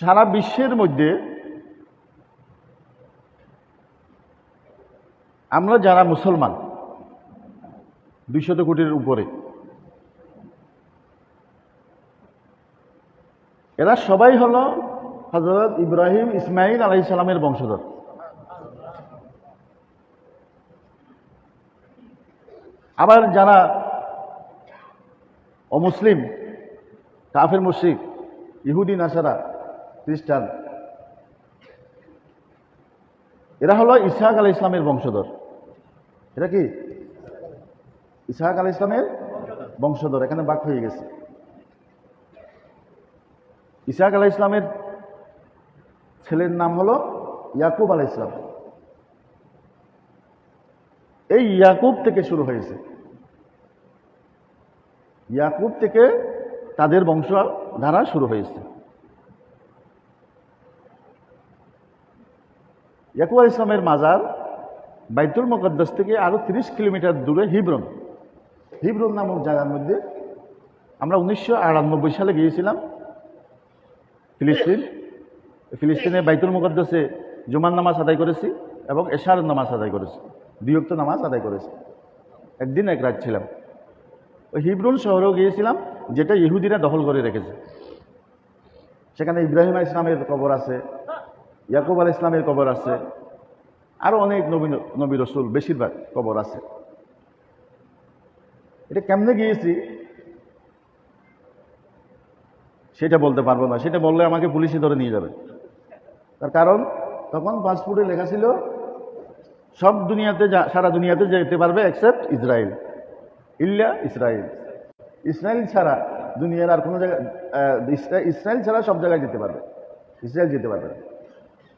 সারা বিশ্বের মধ্যে আমরা যারা মুসলমান, দুইশত কোটির উপরে, এরা সবাই হলো হজরত ইব্রাহিম ইসমাইল আলাই সালামের বংশধর। আবার যারা অমুসলিম, কাফের, মুশরিক, ইহুদি, নাসারা খ্রিস্টান। এরা হলো ইসহাক আলাহ ইসলামের বংশধর। এটা কি? ইসহাক আলাহ ইসলামের বংশধর। এখানে বাক হয়ে গেছে। ইসহাক আলাহ ইসলামের ছেলের নাম হলো ইয়াকুব আলাহ ইসলাম এই ইয়াকুব থেকে শুরু হয়েছে। ইয়াকুব থেকে তাদের বংশধারা শুরু হয়েছে। ইয়াকুব আল ইসলামের মাজার বাইতুল মুকদ্দাস থেকে আরও তিরিশ কিলোমিটার দূরে হিব্রন। হিব্রন নামক জায়গার মধ্যে আমরা উনিশশো আটানব্বই সালে গিয়েছিলাম, ফিলিস্তিন। ফিলিস্তিনে বাইতুল মুকদ্দাসে জুমার নামাজ আদায় করেছি এবং এশার নামাজ আদায় করেছি বিয়ক্ত নামাজ আদায় করেছি। একদিন এক রাত ছিলাম। ওই হিব্রুন শহরেও গিয়েছিলাম, যেটা ইহুদিরা দখল করে রেখেছে। সেখানে ইব্রাহিম ইসলামের কবর আছে ইয়াকুব আল ইসলামের কবর আছে। আরও অনেক নবী নবী রসুল বেশিরভাগ কবর আছে। এটা কেমনে গিয়েছি? সেটা বলতে পারব না। সেটা বললে আমাকে পুলিশে ধরে নিয়ে যাবে। তার কারণ, তখন পাসপোর্টে লেখা ছিল, সব দুনিয়াতে সারা দুনিয়াতে যেতে পারবে এক্সেপ্ট ইসরায়েল। ইল্লা ইসরায়েল। ইসরায়েল ছাড়া দুনিয়ার আর কোনো জায়গায় ইসরায়েল ছাড়া সব জায়গায় যেতে পারবে। ইসরায়েল যেতে পারবে না।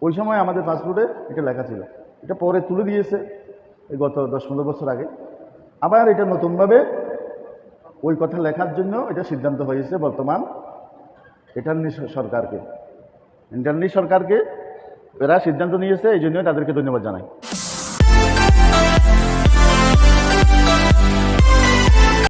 ওই সময় আমাদের পাসপোর্টে এটা লেখা ছিল। এটা পরে তুলে দিয়েছে এই গত দশ পনেরো বছর আগে। আবার এটা নতুনভাবে ওই কথা লেখার জন্য এটা সিদ্ধান্ত হয়েছে বর্তমান এটার্নি সরকারকে। ইন্টারনি সরকারকে এরা সিদ্ধান্ত নিয়েছে, এই জন্য তাদেরকে ধন্যবাদ জানাই।